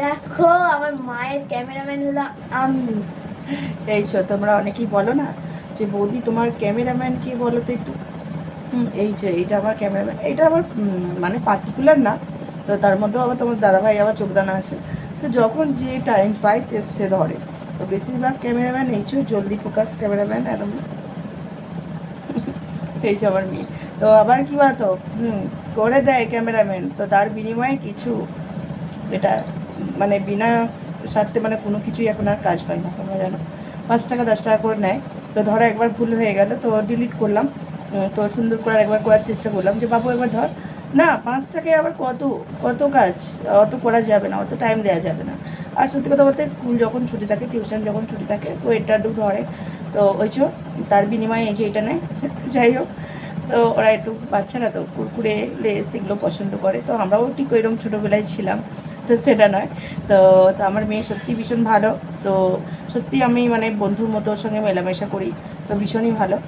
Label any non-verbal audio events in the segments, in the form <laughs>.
দেখো আমার মায়ের ক্যামেরাম্যান হলো আমি। এই সো তোমরা অনেকেই বলো না যে বৌদি তোমার ক্যামেরাম্যান কি বলো তো একটু? এই যে এইটা আমার ক্যামেরাম্যান। এটা উম, মানে পার্টিকুলার না। তো তার মধ্যেও আবার তোমার দাদাভাই আবার চোখদানা আছে। তো যখন যে টাইম তো সে ধরে। তো বেশিরভাগ ক্যামেরাম্যান এই জলদি ফোকাস ক্যামেরাম্যান একদম এই যে আমার মেয়ে। তো আবার কি বলতো? হুম করে দেয় ক্যামেরাম্যান। তো তার বিনিময়ে কিছু এটা মানে বিনা স্বার্থে মানে কোনো কিছুই এখন আর কাজ হয় না, তোমরা জানো। পাঁচ টাকা, দশ টাকা করে নেয়। তো ধরো একবার ভুল হয়ে গেল, তো ডিলিট করলাম। তো সুন্দর করে একবার করার চেষ্টা করলাম যে, বাবু, একবার ধর। না, পাঁচ টাকায় আবার কত কত কাজ? অত করা যাবে না, অত টাইম দেওয়া যাবে না। আর সত্যি কথা বলতে স্কুল যখন ছুটি থাকে টিউশন যখন ছুটি থাকে, তো এটা একটু ধরে। তো ওই তার বিনিময়ে এই যে এটা নেয়। যাই হোক, তো ওরা একটু বাচ্চারা তো কুরকুরে লেস এগুলো পছন্দ করে। তো আমরাও ঠিক ওইরকম ছোটোবেলায় ছিলাম। তো সেটা নয়। তো তো আমার মেয়ে সত্যি ভীষণ ভালো। তো সত্যি আমি মানে বন্ধুর মতো ওর সঙ্গে মেলামেশা করি। তো ভীষণই ভালো।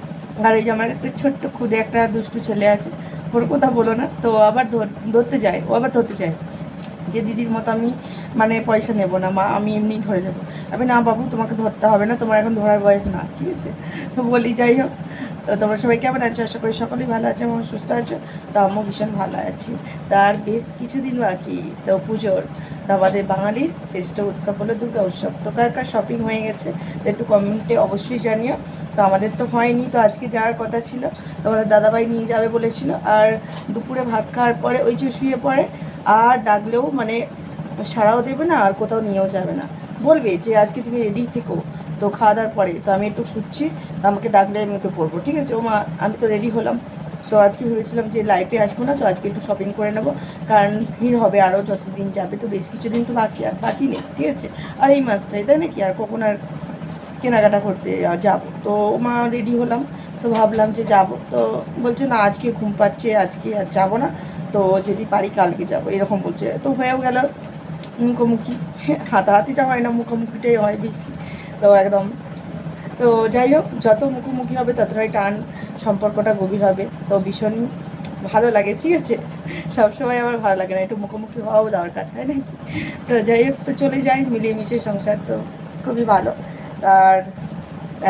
আর এই যে আমার একটা ছোট্ট খুদে একটা দুষ্টু ছেলে আছে, ওর কথা বলো না। তো আবার ধর- ধরতে যায়। ও আবার ধরতে চায় যে দিদির মতো আমি মানে পয়সা নেব না, মা আমি এমনি ধরে দেবো আমি, না বাবু, তোমাকে ধরতে হবে না। তোমার এখন ধরার বয়স না। ঠিক আছে? তো বলি, যাই হোক। তো তোমরা সবাই কেমন আছো? আশা করি সকলেই ভালো আছে এবং সুস্থ আছো। তো আমিও ভীষণ ভালো আছি। তার বেশ কিছুদিন বাকি, তো পুজোর। তো আমাদের বাঙালির শ্রেষ্ঠ উৎসব হলো দুর্গা উৎসব। তো কার কার শপিং হয়ে গেছে, তো একটু কমেন্টে অবশ্যই জানিও। তো আমাদের তো হয়নি, তো আজকে যাওয়ার কথা ছিল। তো আমাদের দাদাভাই নিয়ে যাবে বলেছিল। আর দুপুরে ভাত খাওয়ার পরে, ওই যে শুয়ে পড়ে, আর ডাকলেও মানে সারাও দেবে না আর কোথাও নিয়েও যাবে না। বলবে যে, আজকে তুমি রেডি থেকো, তো খাওয়া দাওয়ার পরে, তো আমি একটু শুচ্ছি আমাকে ডাকলে আমি একটু পড়ব। ঠিক আছে, ও মা, আমি তো রেডি হলাম। তো আজকে ভেবেছিলাম যে লাইফে আসব না, তো আজকে একটু শপিং করে নেব। কারণ ভিড় হবে আরও যতদিন যাবে, তো বেশ কিছুদিন তো বাকি আর, বাকি নেই, ঠিক আছে? আর এই মাসটাই, তাই নাকি? আর কখন আর কেনাকাটা করতে যাব? তো মা রেডি হলাম, তো ভাবলাম যে যাব। তো বলছে, না, আজকে ঘুম পাচ্ছে, আজকে আর যাব না। তো যদি পারি, কালকে যাব। এরকম বলছে। তো হয়েও গেল মুখোমুখি। হাতাহাতিটা হয় না, মুখোমুখিটাই হয় বেশি। তো একদম। তো যাই হোক, যত মুখোমুখি হবে, ততটাই টান সম্পর্কটা গভীর হবে। তো ভীষণ ভালো লাগে, ঠিক আছে? সবসময় আমার ভালো লাগে না, একটু মুখোমুখি হওয়াও দরকার, তাই না? তো যাই হোক, তো চলে যাই মিলিয়ে মিশে সংসার তো খুবই ভালো। আর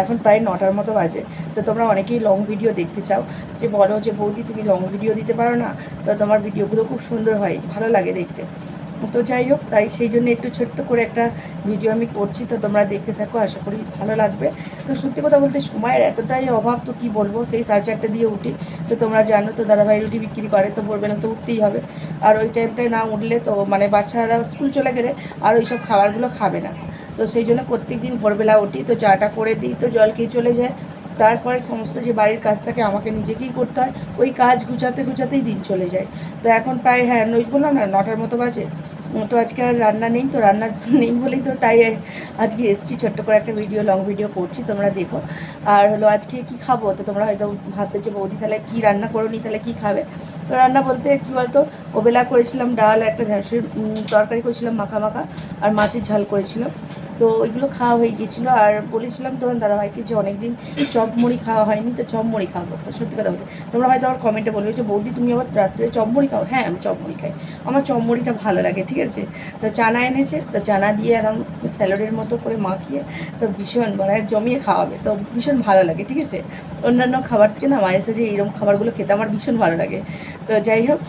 এখন প্রায় নটার মতো বাজে। তো তোমরা অনেকেই লং ভিডিও দেখতে চাও। যে বলো যে বৌদি, তুমি লং ভিডিও দিতে পারো না? তো তোমার ভিডিওগুলো খুব সুন্দর হয়, ভালো লাগে দেখতে। তো যাই হোক, তাই সেই জন্য একটু ছোট্ট করে একটা ভিডিও আমি করছি। তো তোমরা দেখতে থাকো, আশা করি ভালো লাগবে। তো সত্যি কথা বলতে সময়ের এতটাই অভাব, তো কি বলব? সেই সাড়ে চারটে দিয়ে উঠি। তো তোমরা জানো তো, দাদাভাই রুটি বিক্রি করে, তো ভোরবেলা তো উঠতেই হবে। আর ওই টাইমটায় না উঠলে তো মানে বাচ্চারা স্কুল চলে গেলে আর ওই সব খাবারগুলো খাবে না। তো সেই জন্য প্রত্যেক দিন ভোরবেলা উঠি, তো চাটা করে দিই, তো জল খেয়ে চলে যায়। তারপরে সমস্ত যে বাড়ির কাজ থাকে আমাকে নিজেকেই করতে হয়। ওই কাজ গুছাতে গুছাতেই দিন চলে যায়। তো এখন প্রায় হ্যাঁ নই বললাম না নটার মতো বাজে। তো আজকে আর রান্না নেই তো রান্না <laughs> নেই বলেই তো তাই আজকে এসছি। ছোট্ট করে একটা ভিডিও লং ভিডিও করছি তোমরা দেখো। আর হলো আজকে কি খাব? তো তোমরা হয়তো ভাবতে যে বৌদি তাহলে কী রান্না করো নি? তাহলে কী খাবে? তো রান্না বলতে কী বলতো? ওবেলা করেছিলাম ডাল একটা উম, তরকারি করেছিলাম মাখা মাখা আর মাছের ঝাল করেছিলাম। তো ওইগুলো খাওয়া হয়ে গিয়েছিল। আর বলেছিলাম তখন দাদাভাইকে যে অনেকদিন চপ মুড়ি খাওয়া হয়নি, তো চপ মুড়ি খাব। তো সত্যি কথা বলতে, তোমরা হয়তো আমার কমেন্টে বলবে যে, বৌদি, তুমি আবার রাত্রে চপ মুড়ি খাও? হ্যাঁ আমি চপ মুড়ি খাই। আমার চপ মুড়িটা ভালো লাগে, ঠিক আছে? তো চানা এনেছে, তো চানা দিয়ে একদম স্যালাডের মতো করে মাখিয়ে, তো ভীষণ মানে জমিয়ে খাওয়াবে, তো ভীষণ ভালো লাগে, ঠিক আছে? অন্যান্য খাবার থেকে না মায়ের সাথে এইরকম খাবারগুলো খেতে আমার ভীষণ ভালো লাগে। তো যাই হোক,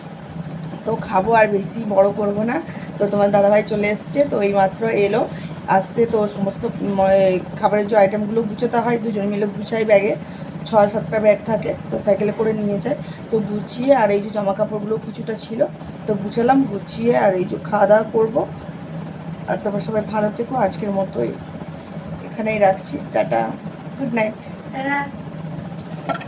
তো খাব আর বেশি বড় করব না। তো তোমার দাদাভাই চলে এসছে, তো এই মাত্র এলো। আসতে তো সমস্ত খাবারের যে আইটেমগুলো গুছোতে হয়, দুজন মিলে গুছাই ব্যাগে ছ সাতটা ব্যাগ থাকে, তো সাইকেলে করে নিয়ে যায়। তো গুছিয়ে আর এই যে জামা কাপড়গুলো কিছুটা ছিল, তো গুছালাম, গুছিয়ে আর এই যে খাওয়া দাওয়া করব। আর তোমার সবাই ভালো থেকো, আজকের মতোই এখানেই রাখছি। Tata good night